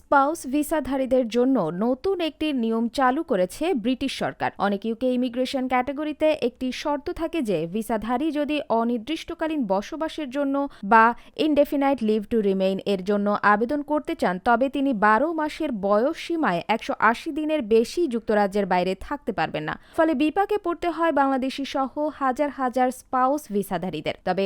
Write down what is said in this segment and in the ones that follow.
Spouse ভিসাধারীদের জন্য নতুন একটি নিয়ম চালু করেছে ব্রিটিশ সরকার। অনেক ইউকে ইমিগ্রেশন ক্যাটাগরিতে একটি শর্ত থাকে যে, ভিসাধারী যদি অনির্দিষ্টকালীন বসবাসের জন্য বা ইনডেফিনাইট লিভ টু রিমেইন এর জন্য আবেদন করতে চান, তবে তিনি বারো মাসের বয়স সীমায় একশো আশি দিনের বেশি যুক্তরাজ্যের বাইরে থাকতে পারবেন না। ফলে বিপাকে পড়তে হয় বাংলাদেশি সহ হাজার হাজার স্পাউস ভিসাধারীদের। তবে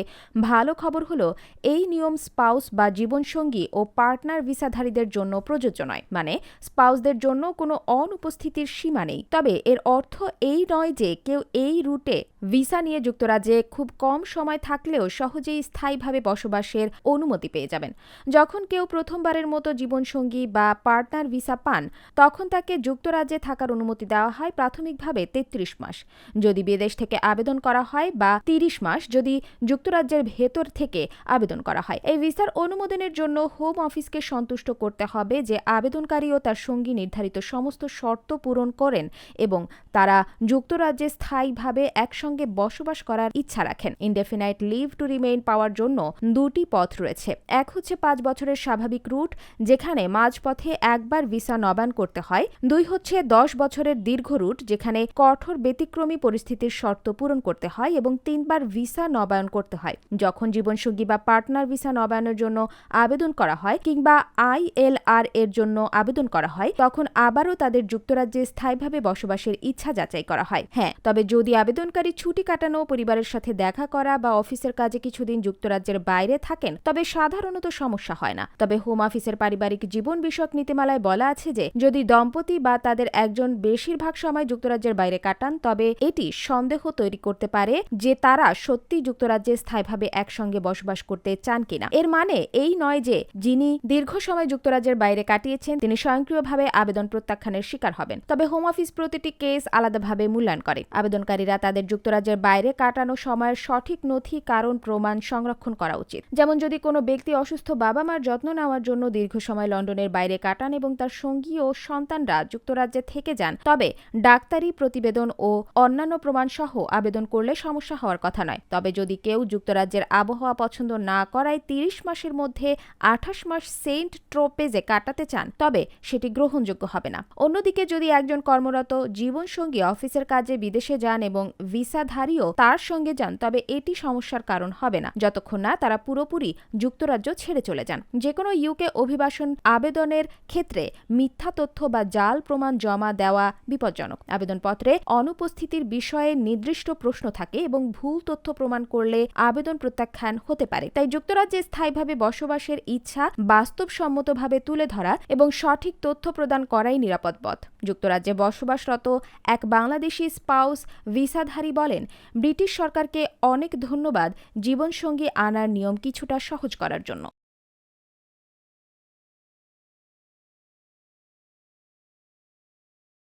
ভালো খবর হলো, এই নিয়ম স্পাউস বা জীবনসঙ্গী ও পার্টনার ভিসাধারীদের জন্য প্রযোজ্য নয়। মানে স্পাউসদের জন্য কোনো অনুপস্থিতির সীমা নেই। তবে এর অর্থ এই নয় যে কেউ এই রুটে ভিসা নিয়ে যুক্তরাজ্যে খুব কম সময় থাকলেও সহজেই স্থায়ীভাবে বসবাসের অনুমতি পেয়ে যাবেন। যখন কেউ প্রথমবারের মতো জীবনসঙ্গী বা পার্টনার ভিসা পান, তখন তাকে যুক্তরাজ্যে থাকার অনুমতি দেওয়া হয় প্রাথমিকভাবে তেত্রিশ মাস। যদি বিদেশ থেকে আবেদন করা হয় বা তিরিশ মাস যদি যুক্তরাজ্যের ভেতর থেকে আবেদন করা হয়। এই ভিসার অনুমোদনের জন্য হোম অফিসকে সন্তুষ্ট করতে হবে যে আবেদনকারী ও তার সঙ্গী নির্ধারিত সমস্ত শর্ত পূরণ করেন এবং তারা যুক্তরাজ্যে স্থায়ীভাবে একসঙ্গে বসবাস করার ইচ্ছা রাখেন। ইনডেফিনাইট লিভ টু রিমেইন পাওয়ার জন্য দুটি পথ রয়েছে। এক হচ্ছে পাঁচ বছরের স্বাভাবিক রুট, যেখানে মাঝপথে একবার ভিসা নবায়ন করতে হয়। দুই হচ্ছে দশ বছরের দীর্ঘ রুট, যেখানে কঠোর ব্যতিক্রমী পরিস্থিতির শর্ত পূরণ করতে হয় এবং তিনবার ভিসা নবায়ন করতে হয়। যখন জীবনসঙ্গী বা পার্টনার ভিসা নবায়নের জন্য আবেদন করা হয় কিংবা আইএলআর এর জন্য আবেদন করা হয়, তখন আবারও তাদের যুক্তরাজ্যে স্থায়ীভাবে বসবাসের ইচ্ছা যাচাই করা হয়। হ্যাঁ তবে যদি আবেদনকারী ছুটি কাটানো, পরিবারের সাথে দেখা করা বা অফিসের কাজে কিছুদিন যুক্তরাজ্যের বাইরে থাকেন, তবে সাধারণত সমস্যা হয় না। তবে হোম অফিসের পারিবারিক জীবন বিষয়ক নীতিমালায় বলা আছে যে, যদি দম্পতি বা তাদের একজন বেশিরভাগ সময় যুক্তরাজ্যের বাইরে কাটান, তবে এটি সন্দেহ তৈরি করতে পারে যে তারা সত্যি যুক্তরাজ্যে স্থায়ীভাবে একসঙ্গে বসবাস করতে চান কিনা। এর মানে এই নয় যে, যিনি দীর্ঘ সময় যুক্তরাজ্যের বাইরে কাটিয়েছেন, তিনি স্বয়ংক্রিয়ভাবে আবেদন প্রত্যাখ্যানের শিকার হবেন। তবে হোম অফিস প্রতিটি কেস আলাদাভাবে মূল্যায়ন করে। আবেদনকারীরা তাদের যুক্তরাজ্যের বাইরে কাটানো সময়ের সঠিক নথি, কারণ, প্রমাণ সংরক্ষণ করা উচিত। যেমন যদি কোনো ব্যক্তি অসুস্থ বাবা মার যত্ন নেওয়ার জন্য দীর্ঘ সময় লন্ডনের বাইরে কাটান এবং তার সঙ্গী ও সন্তানরা যুক্তরাজ্যে থেকে যান, তবে ডাক্তারি প্রতিবেদন ও অন্যান্য প্রমাণ সহ আবেদন করলে সমস্যা হওয়ার কথা নয়। তবে যদি কেউ যুক্তরাজ্যের আবহাওয়া পছন্দ না করায় তিরিশ মাসের মধ্যে আঠাশ মাস সেন্ট ট্রোপেজে কাটাতে চান, তবে সেটি গ্রহণযোগ্য হবে না। অন্যদিকে যদি একজন কর্মরত জীবনসঙ্গী অফিসের কাজে বিদেশে যান এবং ভিসাধারীও তার সঙ্গে যান, তবে এটি সমস্যার কারণ হবে না। যতক্ষণ না তারা পুরোপুরি যুক্তরাজ্য ছেড়ে চলে যান। যে কোনো ইউকে অভিবাসন আবেদনের ক্ষেত্রে মিথ্যা তথ্য বা জাল প্রমাণ জমা দেওয়া বিপজ্জনক। আবেদনপত্রে অনুপস্থিতির বিষয়ে নির্দিষ্ট প্রশ্ন থাকে এবং ভুল তথ্য প্রমাণ করলে আবেদন প্রত্যাখ্যান হতে পারে। তাই যুক্তরাজ্যে স্থায়ীভাবে বসবাসের ইচ্ছা বাস্তবসম্মতভাবে তুলে ধরা এবং সঠিক তথ্য প্রদান করাই নিরাপদ পথ। যুক্তরাজ্যে বসবাসরত এক বাংলাদেশি স্পাউস ভিসাধারী বলেন, ব্রিটিশ সরকারকে অনেক ধন্যবাদ জীবনসঙ্গী আনার নিয়ম কিছুটা সহজ করার জন্য।